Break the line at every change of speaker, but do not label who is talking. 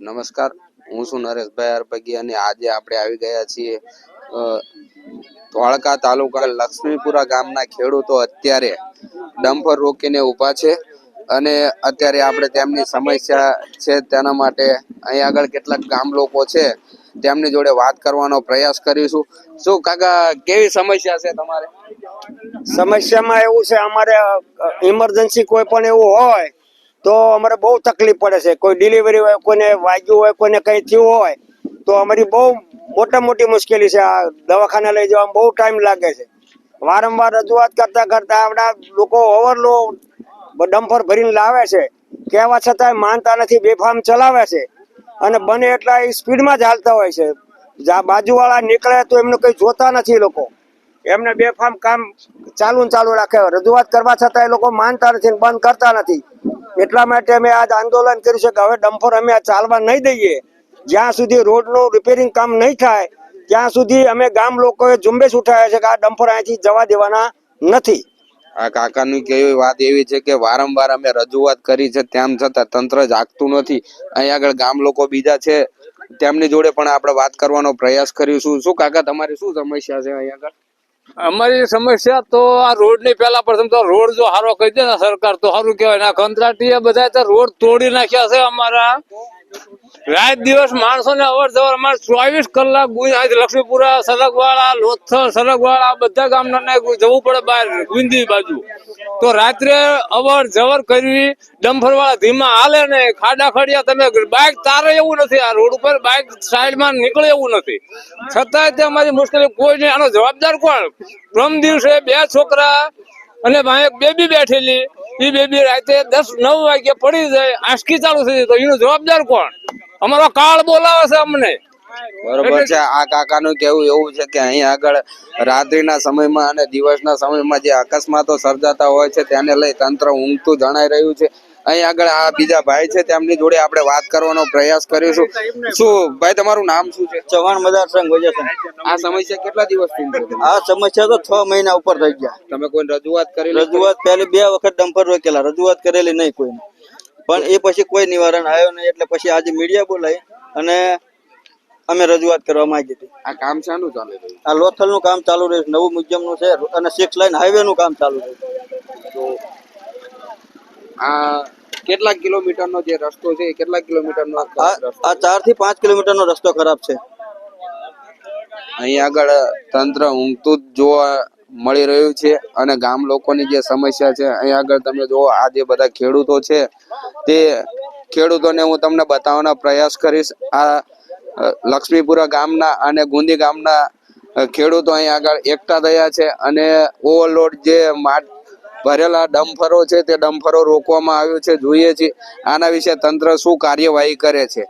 નમસ્કાર. હું છું નરેશભાઈ અરપગી અને આજે આપણે આવી ગયા છીએ ધોળકા તાલુકા લક્ષ્મીપુરા ગામના ખેડૂતો અત્યારે ડમ્પર રોકીને ઊભા છે અને અત્યારે આપણે તેમની સમસ્યા છે તેના માટે અહીં આગળ કેટલાક ગામ લોકો છે તેમની જોડે વાત કરવાનો પ્રયાસ કરીશું. શું કાકા, કેવી સમસ્યા છે તમારે?
સમસ્યામાં એવું છે, અમારે ઇમરજન્સી કોઈ પણ એવું હોય તો અમારે બહુ તકલીફ પડે છે. કોઈ ડિલિવરી હોય, કોઈને વાગ્યું હોય, કોઈને કંઈ થયું હોય, તો અમારી બહુ મોટા મોટી મુશ્કેલી છે. આ દવાખાને લઈ જવામાં બહુ ટાઈમ લાગે છે. વારંવાર રજૂઆત કરતા કરતા આપણા લોકો ઓવરલો ડમ્ફર ભરીને લાવે છે. કહેવા છતાંય માનતા નથી, બેફામ ચલાવે છે. અને બને એટલા એ સ્પીડમાં જ હાલતા હોય છે. બાજુવાળા નીકળે તો એમને કંઈ જોતા નથી લોકો. એમને બેફામ કામ ચાલુ ચાલુ રાખે. રજૂઆત કરવા છતાં એ લોકો માનતા નથી બંધ કરતા નથી. એટલા માટે અમે આજ આંદોલન કર્યું છે કે હવે ડમ્પર અમે ચાલવા નહીં દઈએ. જ્યાં સુધી રોડનું રિપેરિંગ કામ નહીં થાય, ત્યાં સુધી અમે ગામ લોકોએ ઝુંબેશ ઉઠાવ્યા છે કે આ ડમ્પર અહીંથી જવા દેવાના નથી.
આ કાકાની કેવી વાત એવી છે કે વારંવાર અમે રજૂઆત કરી છે, તેમ છતાં તંત્ર જાગતું નથી. અહીં આગળ ગામ લોકો બીજા છે, તેમની જોડે પણ આપણે વાત કરવાનો પ્રયાસ કરીશું. શું કાકા, તમારી શું સમસ્યા છે અહીં આગળ?
અમારી સમસ્યા તો આ રોડની પેલા પ્રથમ તો રોડ જો સારો કહી દે ને સરકાર, તો સારું કહેવાય. ને કંત્રાટી બધા રોડ તોડી નાખ્યા છે અમારા. રાત દિવસ માણસો ને અવર જવર. અમારે ચોવીસ કલાક લક્ષ્મીપુરા સરગવાળા લોથલ સરગવાળા બધા ગામના જવું પડે બહાર, ગુંદી બાજુ. તો રાત્રે અવર જવર કરવી ડમ્ફર વાળા ધીમા હાલે ને ખાડા ખડિયા તમે બાઇક તારે એવું નથી, આ રોડ ઉપર બાઇક સાઈડમાં નીકળે એવું નથી. છતાંય તે અમારી મુશ્કેલી કોઈ નહીં. આનો જવાબદાર કોણ? પ્રમ દિવસે બે છોકરા અને ભાઈ બેબી બેઠેલી. એ બેબી રાતે દસ નવ વાગે પડી જાય આંસકી ચાલુ થઈ તો એનો જવાબદાર કોણ? અમારો કાળ બોલાવે છે અમને.
બરોબર છે. આ કાકાનું કેવું એવું છે કે અહીં આગળ રાત્રિના સમયમાં અને દિવસના સમયમાં જે અકસ્માતો સર્જાતા હોય છે તેને લઈ તંત્ર ઊંઘતું જણાઈ રહ્યું છે. અહીં આગળ આ બીજા ભાઈ છે તેમની જોડે આપણે વાત કરવાનો પ્રયાસ કરીશું. શું ભાઈ તમારું નામ શું છે?
ચવાણ મદાર સંઘ વજે
આ સમસ્યા કેટલા દિવસથી
આ સમસ્યા તો છ મહિના ઉપર થઈ ગયા.
તમે કોઈ રજૂઆત કરી
રજૂઆત પહેલી બે વખત ડમ્પર રોકેલા રજૂઆત કરેલી નહીં કોઈ પણ એ પછી કોઈ નિવારણ આવ્યો નહીં એટલે પછી આજે મીડિયા બોલાવી અને અમે રજૂઆત કરવા માંગી હતી.
આ કામ શાનું ચાલે
આ લોથલનું કામ ચાલુ રહ્યું નવું મ્યુઝિયમનું છે અને સિક્સ લાઇન હાઈવે નું કામ ચાલુ રહ્યું
આ કેટલા કિલોમીટર નો જે રસ્તો છે કેટલા કિલોમીટર નો
આ આ ચારથી પાંચ કિલોમીટર નો રસ્તો ખરાબ છે.
અહીં આગળ તંત્ર ઊંઘતું જ જોવા મળી રહ્યું છે અને ગામ લોકોની જે સમસ્યા છે અહીં આગળ તમે જુઓ આ જે બધા ખેડૂતો છે તે ખેડૂતોને હું તમને બતાવવાનો પ્રયાસ કરીશ. આ લક્ષ્મીપુરા ગામના અને ગુંદી ગામના ખેડૂતો અહીં આગળ એકઠા થયા છે અને ઓવરલોડ જે માટ ભરેલા ડમ્ફરો છે, તે ડમ્ફરો રોકવામાં આવ્યો છે, જોઈએ છીએ. આના વિશે તંત્ર શું કાર્યવાહી કરે છે?